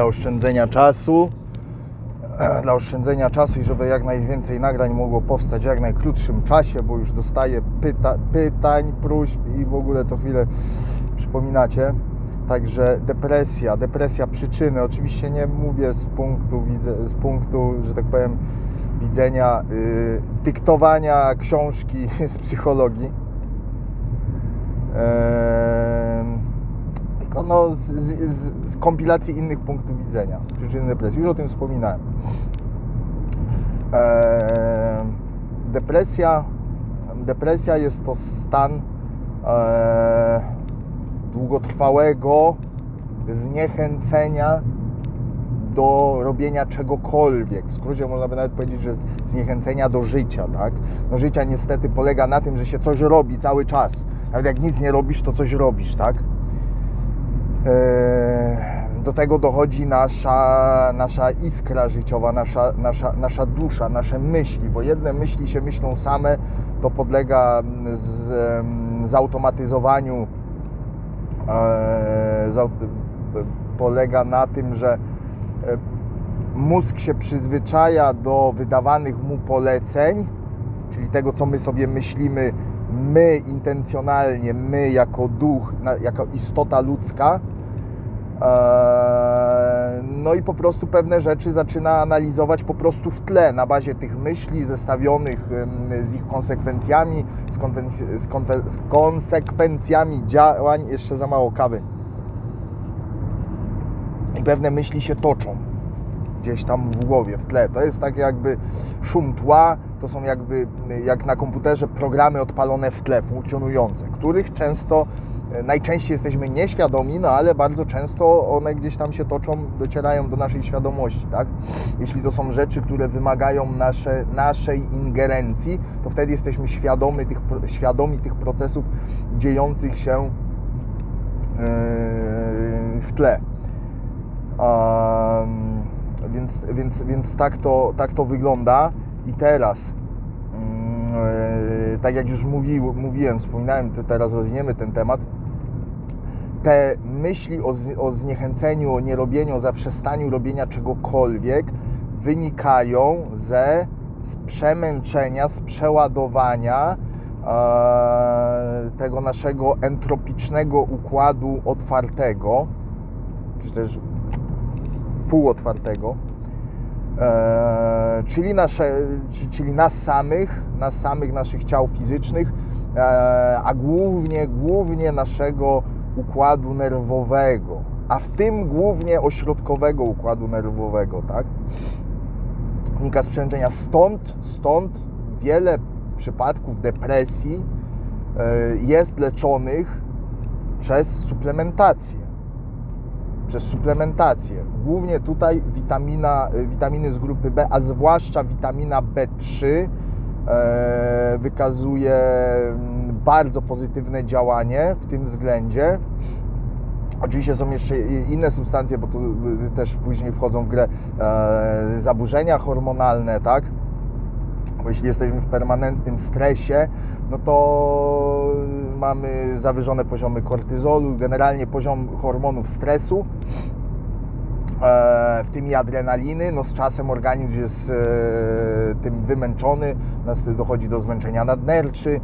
dla oszczędzenia czasu, dla oszczędzenia czasu i żeby jak najwięcej nagrań mogło powstać w jak najkrótszym czasie, bo już dostaję pyta, pytań, próśb i w ogóle co chwilę przypominacie. Także depresja, depresja przyczyny. Oczywiście nie mówię z punktu, z punktu że tak powiem, widzenia yy, dyktowania książki z psychologii. Em, tylko no, z, z, z, kompilacji innych punktów widzenia przyczyny depresji. Już o tym wspominałem. Em, depresja, depresja jest to stan e, długotrwałego zniechęcenia do robienia czegokolwiek. W skrócie można by nawet powiedzieć, że zniechęcenia do życia, tak? No życia niestety polega na tym, że się coś robi cały czas. Nawet jak nic nie robisz, to coś robisz, tak? Eee, Do tego dochodzi nasza, nasza iskra życiowa, nasza, nasza, nasza dusza, nasze myśli, bo jedne myśli się myślą same, to podlega z, zautomatyzowaniu, eee, polega na tym, że mózg się przyzwyczaja do wydawanych mu poleceń, czyli tego, co my sobie myślimy, my intencjonalnie, my jako duch, jako istota ludzka. Eee, No i po prostu pewne rzeczy zaczyna analizować po prostu w tle, na bazie tych myśli zestawionych z ich konsekwencjami, z, konwenc- z, z konsekwencjami działań, jeszcze za mało kawy. I pewne myśli się toczą gdzieś tam w głowie, w tle. To jest tak jakby szum tła, to są jakby jak na komputerze programy odpalone w tle, funkcjonujące, których często, e, najczęściej jesteśmy nieświadomi, no ale bardzo często one gdzieś tam się toczą, docierają do naszej świadomości, tak? Jeśli to są rzeczy, które wymagają nasze, naszej ingerencji, to wtedy jesteśmy świadomi tych, świadomi tych procesów dziejących się e, w tle. Um, więc, więc, więc tak, to, tak to wygląda. I teraz, e, tak jak już mówi, mówiłem, wspominałem, teraz rozwiniemy ten temat. Te myśli o, o zniechęceniu, o nierobieniu, o zaprzestaniu robienia czegokolwiek wynikają ze z przemęczenia, z przeładowania e, tego naszego entropicznego układu otwartego, czy też półotwartego, e, czyli, nasze, czy- czyli nas samych, nas samych, naszych ciał fizycznych, e, a głównie, głównie naszego układu nerwowego, a w tym głównie ośrodkowego układu nerwowego, tak? Wynika z. Stąd, stąd wiele przypadków depresji e, jest leczonych przez suplementację przez suplementację. Głównie tutaj witamina, y, witaminy z grupy B, a zwłaszcza witamina B3 e, wykazuje mm, bardzo pozytywne działanie w tym względzie. Oczywiście są jeszcze inne substancje, bo tu y, też później wchodzą w grę e, zaburzenia hormonalne, tak? Bo jeśli jesteśmy w permanentnym stresie, no to mamy zawyżone poziomy kortyzolu, generalnie poziom hormonów stresu, e, w tym i adrenaliny. No z czasem organizm jest e, tym wymęczony, nas dochodzi do zmęczenia nadnerczy,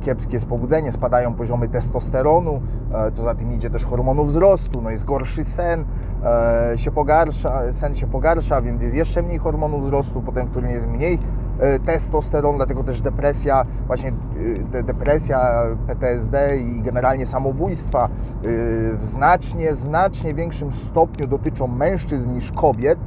kiepskie jest pobudzenie, spadają poziomy testosteronu, e, co za tym idzie też hormonu wzrostu, no jest gorszy sen, e, się pogarsza, sen się pogarsza, więc jest jeszcze mniej hormonu wzrostu, potem w którym jest mniej e, testosteron, dlatego też depresja, właśnie e, de- depresja, PTSD i generalnie samobójstwa e, w znacznie, znacznie większym stopniu dotyczą mężczyzn niż kobiet,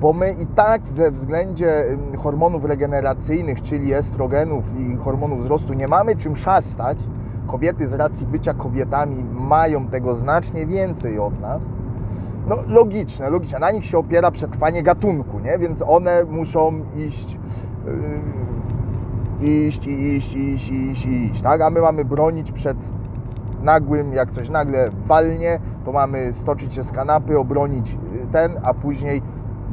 bo my i tak we względzie hormonów regeneracyjnych, czyli estrogenów i hormonów wzrostu, nie mamy czym szastać. Kobiety z racji bycia kobietami mają tego znacznie więcej od nas. No logiczne, logiczne. Na nich się opiera przetrwanie gatunku, nie? Więc one muszą iść, yy, iść, iść, iść, iść, iść, tak? A my mamy bronić przed nagłym, jak coś nagle walnie, to mamy stoczyć się z kanapy, obronić y, ten, a później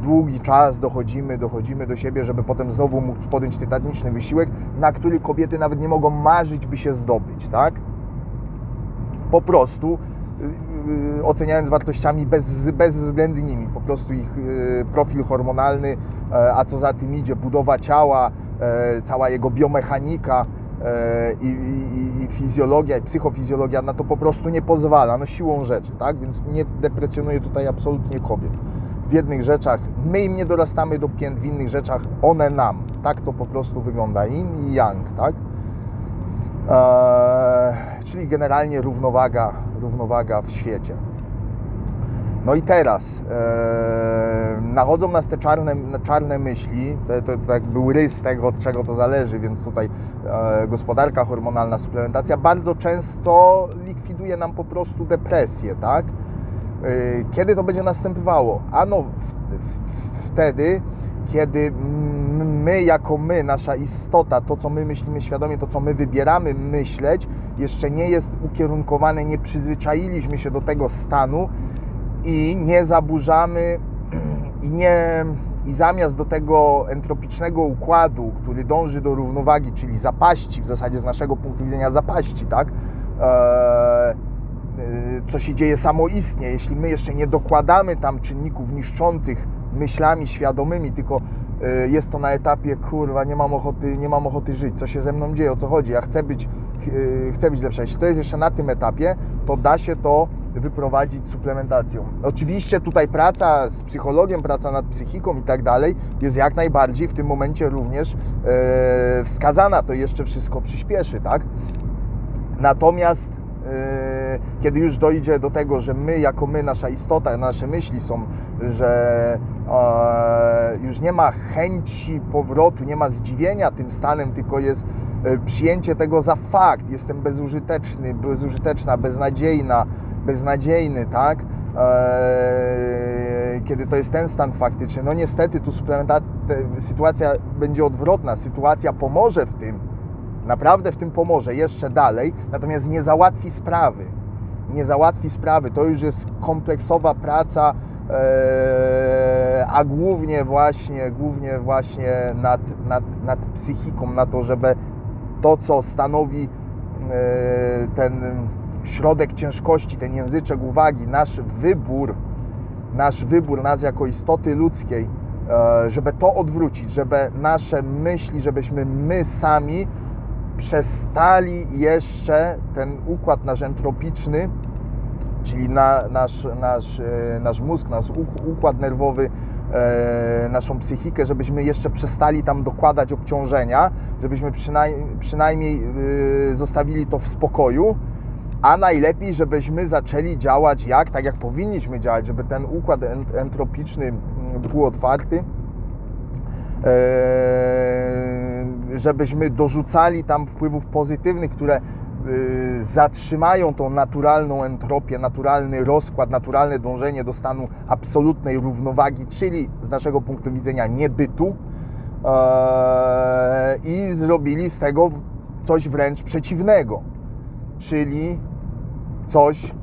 długi czas dochodzimy, dochodzimy do siebie, żeby potem znowu móc podjąć tytaniczny wysiłek, na który kobiety nawet nie mogą marzyć, by się zdobyć, tak? Po prostu y, y, oceniając wartościami bez, bezwzględnymi, po prostu ich y, profil hormonalny, e, a co za tym idzie, budowa ciała, e, cała jego biomechanika e, i, fizjologia, i psychofizjologia na to po prostu nie pozwala, no siłą rzeczy, tak? Więc nie deprecjonuję tutaj absolutnie kobiet. W jednych rzeczach my im nie dorastamy do pięt, w innych rzeczach one nam. Tak to po prostu wygląda. Yin i yang, tak? Eee, czyli generalnie równowaga, równowaga w świecie. No i teraz e, nachodzą nas te czarne, czarne myśli, to, to, to jak był rys tego, od czego to zależy, więc tutaj e, gospodarka hormonalna, suplementacja bardzo często likwiduje nam po prostu depresję, tak? E, kiedy to będzie następowało? Ano wtedy, kiedy my jako my, nasza istota, to co my myślimy świadomie, to co my wybieramy myśleć, jeszcze nie jest ukierunkowane, nie przyzwyczailiśmy się do tego stanu i nie zaburzamy i nie i zamiast do tego entropicznego układu, który dąży do równowagi, czyli zapaści, w zasadzie z naszego punktu widzenia zapaści, tak? Eee, co się dzieje samoistnie, jeśli my jeszcze nie dokładamy tam czynników niszczących myślami świadomymi, tylko e, jest to na etapie, kurwa, nie mam ochoty, nie mam ochoty żyć, co się ze mną dzieje, o co chodzi, ja chcę być, e, chcę być lepsza. Jeśli to jest jeszcze na tym etapie, to da się to wyprowadzić suplementacją. Oczywiście tutaj praca z psychologiem, praca nad psychiką i tak dalej jest jak najbardziej w tym momencie również wskazana, to jeszcze wszystko przyspieszy, tak? Natomiast kiedy już dojdzie do tego, że my, jako my, nasza istota, nasze myśli są, że e, już nie ma chęci powrotu, nie ma zdziwienia tym stanem, tylko jest e, przyjęcie tego za fakt. Jestem bezużyteczny, bezużyteczna, beznadziejna, beznadziejny, tak? E, kiedy to jest ten stan faktyczny. No niestety tu sytuacja będzie odwrotna. Sytuacja pomoże w tym, naprawdę w tym pomoże jeszcze dalej, natomiast nie załatwi sprawy. Nie załatwi sprawy. To już jest kompleksowa praca, e, a głównie właśnie, głównie właśnie nad, nad, nad psychiką, na to, żeby to, co stanowi e, ten środek ciężkości, ten języczek uwagi, nasz wybór, nasz wybór nas jako istoty ludzkiej, e, żeby to odwrócić, żeby nasze myśli, żebyśmy my sami przestali jeszcze ten układ nasz entropiczny, czyli na, nasz, nasz, e, nasz mózg, nasz układ nerwowy, e, naszą psychikę, żebyśmy jeszcze przestali tam dokładać obciążenia, żebyśmy przynajmniej, przynajmniej e, zostawili to w spokoju, a najlepiej, żebyśmy zaczęli działać jak, tak jak powinniśmy działać, żeby ten układ entropiczny był otwarty, żebyśmy dorzucali tam wpływów pozytywnych, które zatrzymają tą naturalną entropię, naturalny rozkład, naturalne dążenie do stanu absolutnej równowagi, czyli z naszego punktu widzenia niebytu i zrobili z tego coś wręcz przeciwnego, czyli coś,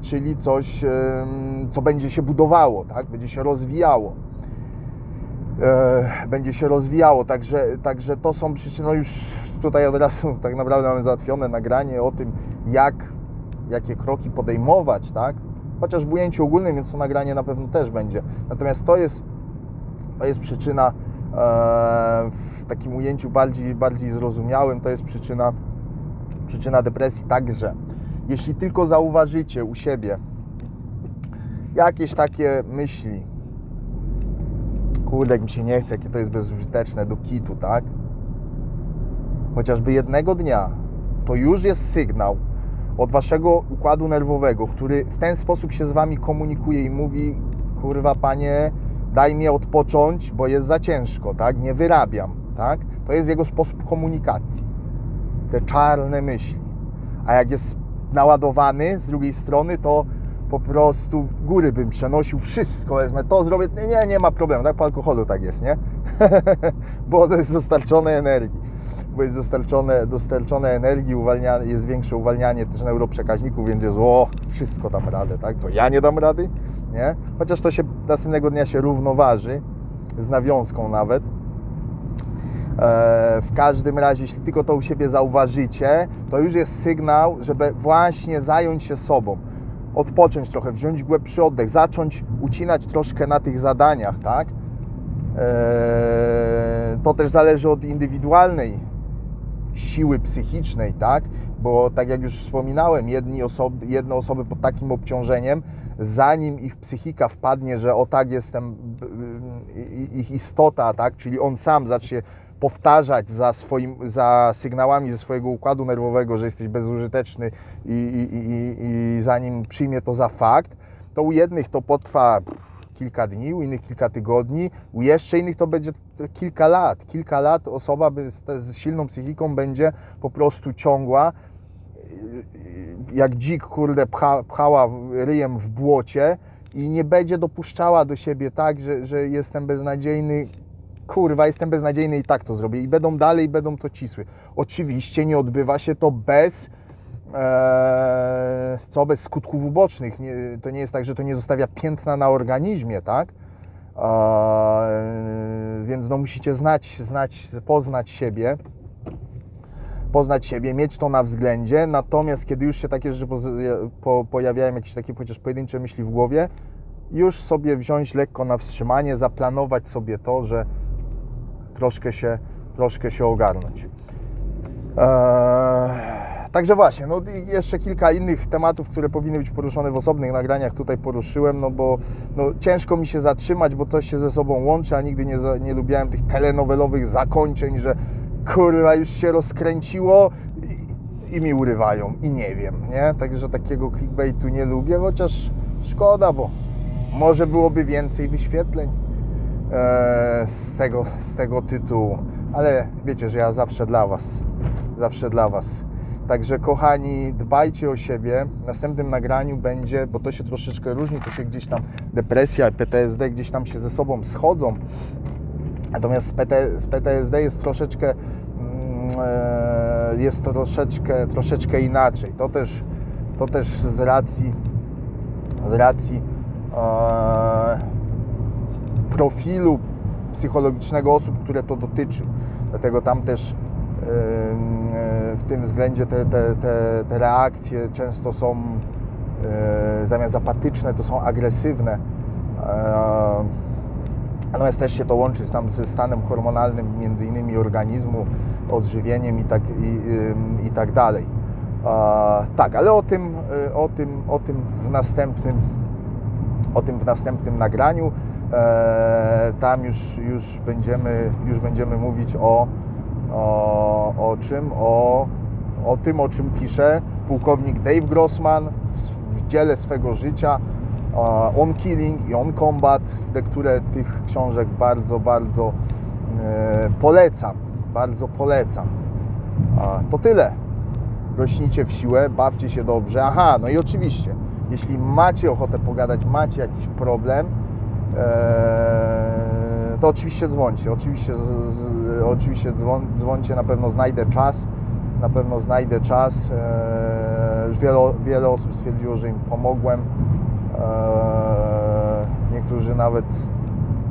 czyli coś, co będzie się budowało, tak? będzie się rozwijało. E, będzie się rozwijało. Także, także to są przyczyny, no już tutaj od razu tak naprawdę mamy załatwione nagranie o tym, jak, jakie kroki podejmować, tak? Chociaż w ujęciu ogólnym, więc to nagranie na pewno też będzie. Natomiast to jest, to jest przyczyna e, w takim ujęciu bardziej, bardziej zrozumiałym, to jest przyczyna, przyczyna depresji także. Jeśli tylko zauważycie u siebie jakieś takie myśli, kurde, jak mi się nie chce, jakie to jest bezużyteczne do kitu, tak? Chociażby jednego dnia, to już jest sygnał od waszego układu nerwowego, który w ten sposób się z wami komunikuje i mówi, kurwa, panie, daj mi odpocząć, bo jest za ciężko, tak? Nie wyrabiam, tak? To jest jego sposób komunikacji. Te czarne myśli. A jak jest naładowany z drugiej strony, to po prostu góry bym przenosił wszystko, wezmę to, zrobię, nie, nie ma problemu, tak po alkoholu tak jest, nie? bo to jest dostarczone energii, bo jest dostarczone, dostarczone energii, uwalniane, jest większe uwalnianie też neuroprzekaźników, więc jest, o, wszystko dam radę, tak? Co, ja nie dam rady? Nie? Chociaż to się następnego dnia się równoważy, z nawiązką nawet, E, w każdym razie, jeśli tylko to u siebie zauważycie, to już jest sygnał, żeby właśnie zająć się sobą. Odpocząć trochę, wziąć głębszy oddech, zacząć ucinać troszkę na tych zadaniach, tak? E, to też zależy od indywidualnej siły psychicznej, tak? Bo tak jak już wspominałem, jedni osoby, jedne osoby pod takim obciążeniem, zanim ich psychika wpadnie, że o tak jestem, ich istota, tak? Czyli on sam zacznie powtarzać za, swoim, za sygnałami ze swojego układu nerwowego, że jesteś bezużyteczny i, i, i, i zanim przyjmie to za fakt, to u jednych to potrwa kilka dni, u innych kilka tygodni, u jeszcze innych to będzie kilka lat. Kilka lat osoba z, z silną psychiką będzie po prostu ciągła, jak dzik, kurde, pcha, pchała ryjem w błocie i nie będzie dopuszczała do siebie tak, że, że jestem beznadziejny, kurwa, jestem beznadziejny i tak to zrobię. I będą dalej, będą to cisły. Oczywiście nie odbywa się to bez Eee, co bez skutków ubocznych. Nie, to nie jest tak, że to nie zostawia piętna na organizmie, tak? Eee, więc no musicie znać, znać, poznać siebie, poznać siebie, mieć to na względzie. Natomiast kiedy już się takie rzeczy poz- po, pojawiają, jakieś takie chociaż pojedyncze myśli w głowie, już sobie wziąć lekko na wstrzymanie, zaplanować sobie to, że troszkę się, troszkę się ogarnąć. Eee, Także właśnie, no i jeszcze kilka innych tematów, które powinny być poruszone w osobnych nagraniach tutaj poruszyłem, no bo no, ciężko mi się zatrzymać, bo coś się ze sobą łączy, a nigdy nie, nie lubiałem tych telenowelowych zakończeń, że kurwa już się rozkręciło i, i mi urywają i nie wiem, nie? Także takiego clickbaitu nie lubię, chociaż szkoda, bo może byłoby więcej wyświetleń z, tego, z tego tytułu. Ale wiecie, że ja zawsze dla Was, zawsze dla Was. Także kochani, dbajcie o siebie. W następnym nagraniu będzie, bo to się troszeczkę różni, to się gdzieś tam depresja, PTSD gdzieś tam się ze sobą schodzą. Natomiast z PTSD jest troszeczkę mm, e, jest troszeczkę, troszeczkę inaczej. To też, to też z racji z racji e, profilu psychologicznego osób, które to dotyczy. Dlatego tam też e, w tym względzie te, te, te, te reakcje często są e, zamiast apatyczne, to są agresywne. E, Natomiast też się to łączy tam ze stanem hormonalnym, między innymi organizmu, odżywieniem i tak, i, i tak dalej. E, tak, ale o tym, o tym, o tym w następnym, o tym w następnym nagraniu. E, tam już, już, będziemy, już będziemy mówić o, o, o czym? O, o tym, o czym pisze pułkownik Dave Grossman w, w dziele swego życia e, On Killing i On Combat. Lekturę tych książek bardzo, bardzo e, polecam. Bardzo polecam. To tyle. Rośnijcie w siłę, bawcie się dobrze. Aha, no i oczywiście, jeśli macie ochotę pogadać, macie jakiś problem, to oczywiście dzwońcie. Oczywiście, z, z, oczywiście dzwon, dzwońcie, na pewno znajdę czas. Na pewno znajdę czas. Eee, już wiele, wiele osób stwierdziło, że im pomogłem. Eee, niektórzy nawet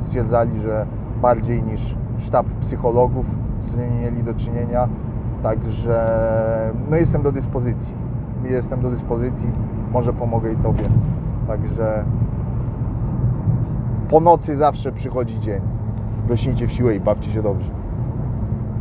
stwierdzali, że bardziej niż sztab psychologów, z którymi mieli do czynienia. Także no jestem do dyspozycji. Jestem do dyspozycji. Może pomogę i Tobie. Także po nocy zawsze przychodzi dzień. Rośnijcie w siłę i bawcie się dobrze.